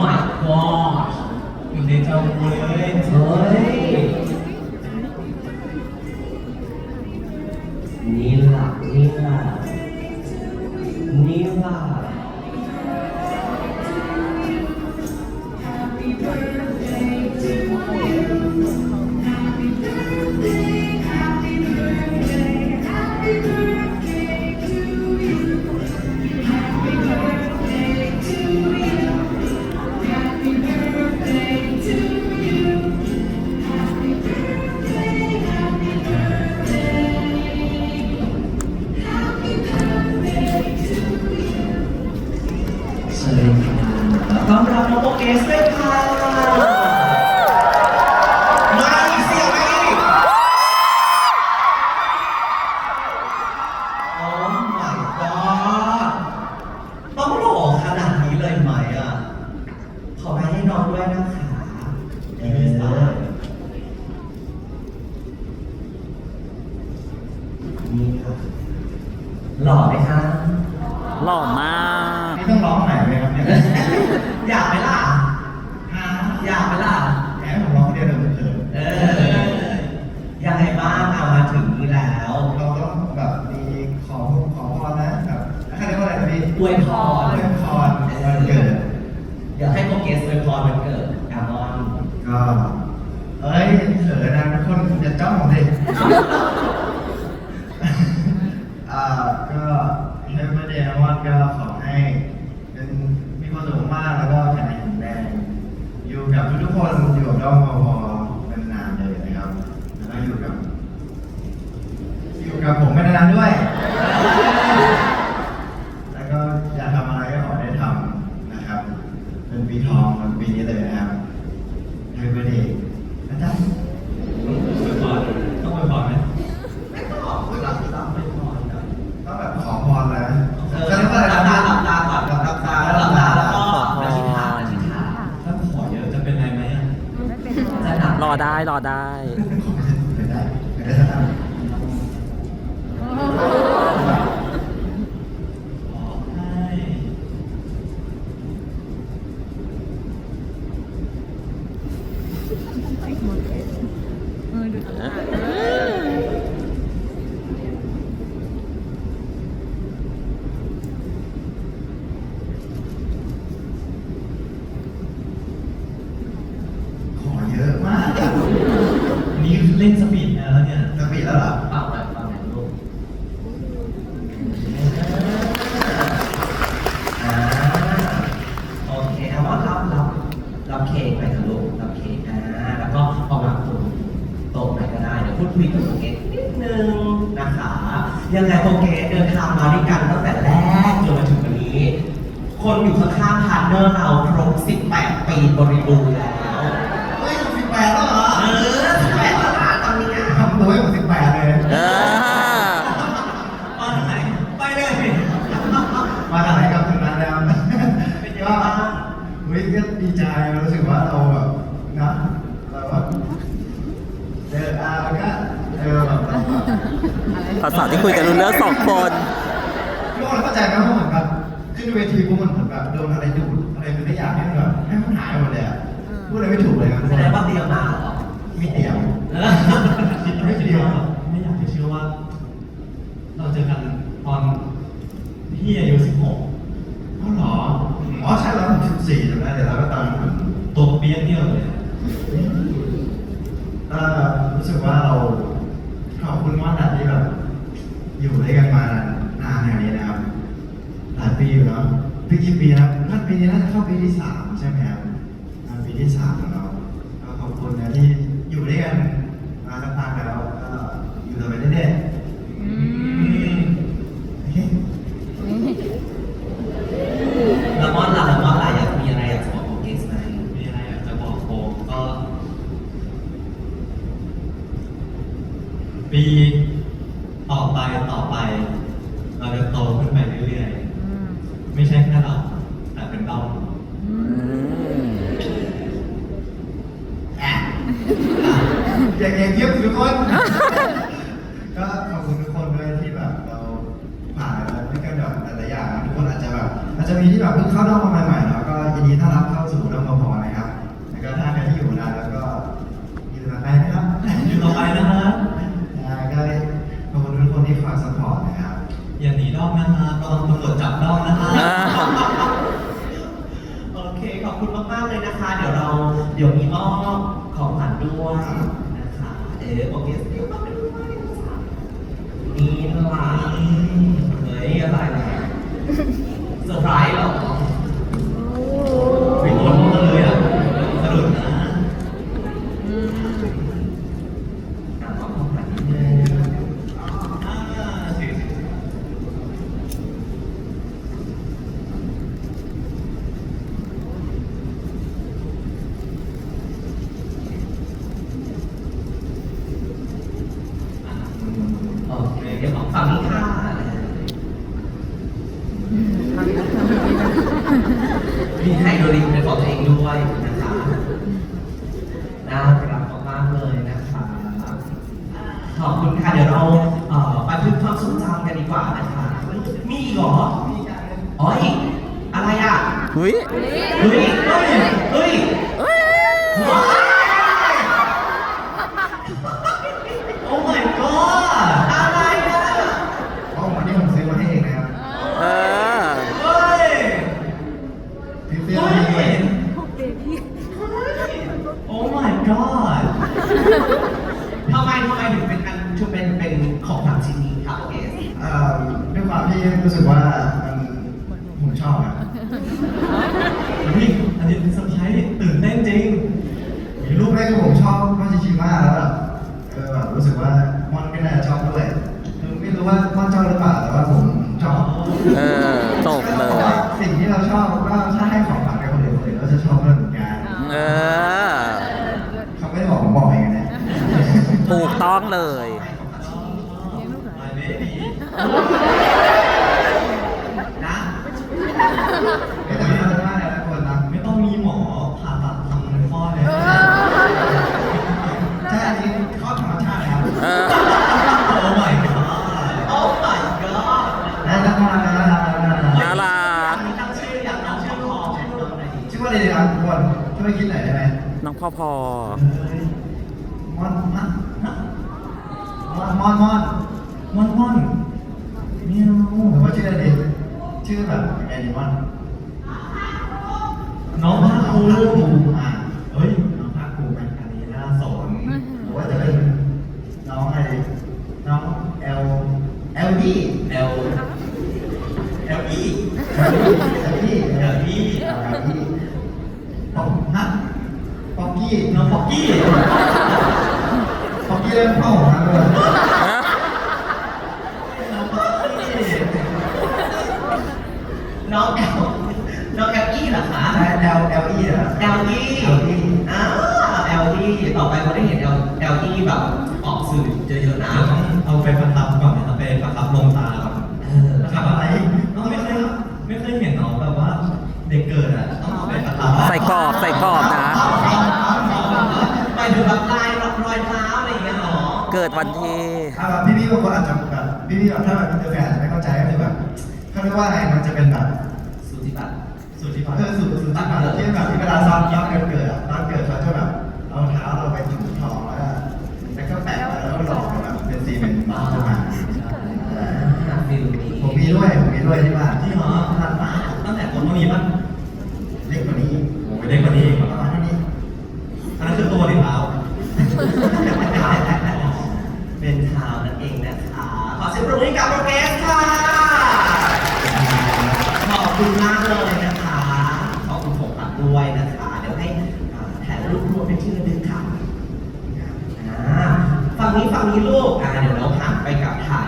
my god อยู่ในจอเลยเฮ้ย นี่ล่ะนี่ล่ะนี่ล่ะ นี่ค่ะหล่อไหมคะหล่อมาก นี่ต้องร้องไหนไหมครับเนี่ยอยากไหมล่ะฮะอยากไหมล่ะแหมผมร้องคนเดียวเดี๋ยวผมเขินเออยังไงบ้างเอามาถึงนี้แล้วเราต้องแบบมีขอขอพรนะแบบเขาเรียกว่าอะไรนะพี่อวยพรอวยพรวันเกิดเดี๋ยวให้โปรเกสอวยพรวันเกิดอามอนก็เอ้ยเขินนะทุกคนอย่าจ้องผมดิ อ่าก็ ในประเด็นนะว่าก็ขอให้เป็นมีความสุขมากแล้วก็แข็งแรงแข็งแรงอยู่กับทุกๆคนอยู่กับน้องพอพอเป็นนานเลยนะครับแล้วก็อยู่กับอยู่กับผมไม่นานด้วย แล้วก็อยากทำอะไรก็ขอได้ทำนะครับ เป็นปีทองเป็นปีนี้เลยนะครับ รอได้รอได้ไม่ได้ได้ห้ ขอเยอะมาก นี่เล่นสปีดแล้วเนี่ย จะปิดแล้วเหรอ เปล่าแบบเปล่าแบบลูกอ่าโอเคเอาว่ารับรับรับเค้กไปนะลูกรับเค้กอ่าแล้วก็ออกมาคุณโต๊ะไหนก็ได้เดี๋ยวพูดคุยกับโปรเกสนิดนึงนะคะ ยังไงโปรเกสเดิ นทางมาด้วยกันตั้งแต่แรกจนมาถึงวันนี้ คนอยู่ข้างๆพาร์ทเนอร์เราครบ 18 ปีบริบูรณ์แล้ว เฮ้ยสิบแปดแล้วเหรอ เออ18แล้วนะตอนนี้ทำตัวให้ผมสิบแปดเลยเออมาทางไหนไปเลย มาทางไหนกับทางนั้นแล้วเป็นยังไงบ้างเฮ้ยก็ดีใจรู้สึกว่าเราแบบนะ ภาษาที่คุยกันรู้เรื่องสองคนทุกคนเข้าใจไหมว่าเหมือนแบบขึ้นเวทีปุ๊บมันเหมือนแบบโดนอะไรดูดอะไรมันไม่อยากให้มันแบบให้มันหายหมดเลยอะพูดอะไรไม่ถูกเลยครับทุกแสคนดงว่าเตรียมมาเหรอไม่เดียวเออคิดไม่เดียวไม่อยากจะเชื่อว่า เราเจอกันตอนพี่อายุสิบหกอ๋อเหรออ๋อใช่แล้วผมสิบสี่จำได้เลยแล้วก็ตอนนั้นตัวเปี้ยนเดียวเลยเอ่อรู้สึกว่าเราขอบ คุณมากนะที่แบบอยู่ด้วยกันมานานอย่างนี้นะครับ หลายปีอยู่เนาะปีกี่ปีนะครับน่าปีนี้น่าจะเข้าปีที่สามใช่ไหมครับปีที่สามแล้วเราก็ขอบคุณนะที่อยู่ด้วยกันมาสักพักแล้วก็อยู่ต่อไปเรื่อยๆอืมโอเค แล้วมอนล่ะแล้วมอนล่ะอยากมีอะไรอยากจะบอกโปรเกสไหม มีอะไรอยากจะบอกโบก็ ปีต่อ ไปต่อไป เราจะโตขึ้นไปเรื่อยๆ ไม่ใช่แค่เรา แต่เป็นเราอืมอะอย่างเงี้ยเยียบทุกคน ก็ขอบคุณทุกคนด้วยที่แบบเราผ่านมาด้วยกันแบบหลายๆอย่างนะทุกคนอาจจะแบบอาจจะมีที่แบบเพิ่งเข้าด้อมมาใหม่ๆเนาะก็ยินดีต้อนรับเข้าสู่เรื่องพอๆนะครับแล้วก็ถ้าใครที่อยู่นานแล้วก็อยู่ต่อไปนะครับอยู่ต่อไปนะฮะอ่าก็ขอบคุณ ทุกคนที่คอยสปอร์ตนะครับ อย่าหนีดอกนะฮะระวังตำรวจจับดอกนะฮะอ่า โอเค ขอบคุณมากๆเลยนะคะ เดี๋ยวเราเดี๋ยวมีมอบของขวัญด้วยนะคะ เออโอเคเดี๋ยวมอบไปด้วยนะคะนี่ล่ะเฮ้ยอะไรล่ะเซอร์ไพรส์เหรอ ไม่โดนกันเลยอะสะดุดนะ อะขอของขวัญนิดนึง อ่าสิสิ โอ เคเดี๋ยวของฝั่งนี้ค่ะมีไฮโดรลินเป็นของตัวเองด้วยนะคะน่ารักมากๆเลยนะคะขอบคุณค่ะ เดี๋ยวเราเอ่อไปพึกความทรงจำกันดีกว่านะคะ มีอีกเหรอมีอีกอ๋ออีกอะไรอะหุ้ยเฮ้ยเฮ้ย เฮ้ยว้าย โอ้ my god อะไรอะ อ๋อวันนี้ผมซื้อมาให้เองนะครับ เออ เฮ้ย ซื้อเสื้อ เฮ้ มาให้ ย เอง โอ้ my god ทำไมทำไมถึงเป็นอันถึงเป็นเป็นของขวัญชิ้นนี้ครับโอเค เอ่อด้วยความที่รู้สึกว่ามันผมชอบอะ เฮ้ยอันนี้เป็นเซอร์ไพรส์ตื่นเต้นจริง มีรูปแรกที่ผมชอบมอนชิชิมาแล้วแบบเออแบบรู้สึกว่ามอนก็น่าจะชอบด้วยคือไม่รู้ว่ามอนชอบหรือเปล่าแต่ว่าผมชอบ เออจบเลย สิ่งที่เราชอบก็ถ้าให้ของขวัญกับคนอื่นคนอื่นก็จะชอบด้วยเหมือนกัน เออ เขาไม่ได้บอกผมบอกเองนะ ถูก ต้องเลย My baby นะเอ้ยแต่ไม่ได้ว่าอะไรนะคนนะไม่ต้องมีหมอผ่าตัดทำข้อเลยใช่อันนี้ข้อธรรมชาติครับเออโอ้ my god โอ้ my god น่ารักน่ารักน่ารักน่ารักน่ารักมีตั้งชื่ออย่างน้องชื่อพอชื่อน้องอะไรดีชื่อว่าอะไรดีครับทุกคนช่วยคิดหน่อยได้ไหมน้องพ่อพอ มอนมอน มอนมอนมอนม่อนม่อนเมียวหรือว่าชื่ออะไรดีชื่อแบบยังไงดีมอนน้องภาคภูมิอ่าเฮ้ยน้องภาคภูมิไหมอันนี้น่าสนหรือว่าจะเป็นน้องอะไรดีน้อง L L D เอลเอลอี L D เอลอี L D ป๊อกฮะป๊อกกี้น้องฟอกกี้ป๊อกกี้เริ่มเข้าหัวแล้วเลย น้องฟอกกี้ น้องแอลน้องแอลอี้เหรอคะใช่ L L E เหรอแอลอี้ LE อ่าแอลอี้ต่อไปเราได้เห็นแอลแอลอี้แบบออกสื่อเยอะๆนะเดี๋ยวต้องเอาไปประทับก่อนนะครับไปประทับลงตาก่อนเออประทับอะไรน้องไม่เคยไม่เคยเห็นน้องแบบว่าเด็กเกิดอะต้องเอาไปประทับใส่กรอบใส่กรอบนะไปดูแบบลายรอยเท้าอะไรอย่างเงี้ยเหรอเกิดวันที่ถ้าแบบพี่ๆบางคนอาจจะแบบพี่ๆแบบถ้าแบบอินเตอร์แฟนอาจจะไม่เข้าใจก็คือแบบเขาเรียกว่าอะไรมันจะเป็นแบบ สุธิบัตร สุดที่ เออสูต รสูตรที่ที่แบบที่เวลาซ้อมย้อนเกิดเกิดอะตอนเกิดเขาจะแบบเอาเท้าเราไปจุ่มทองแล้วก็แล้วก็แปะไว้แล้วก็หลอกแบบเป็นซีเมนต์มาขึ้นมาฟิลนี้ผมมีด้วยผมมีด้วยที่บ้านที่หอร้านป้าตั้งแต่คนต้องมีป่ะเล็กกว่านี้โอ้ยเล็กกว่านี้ประมาณเท่านี้อันนั้นคือตัวหรือเท้าเป็นเท้านั่นเองนะคะขอเสียงปรบมือให้กับโปรเกสค่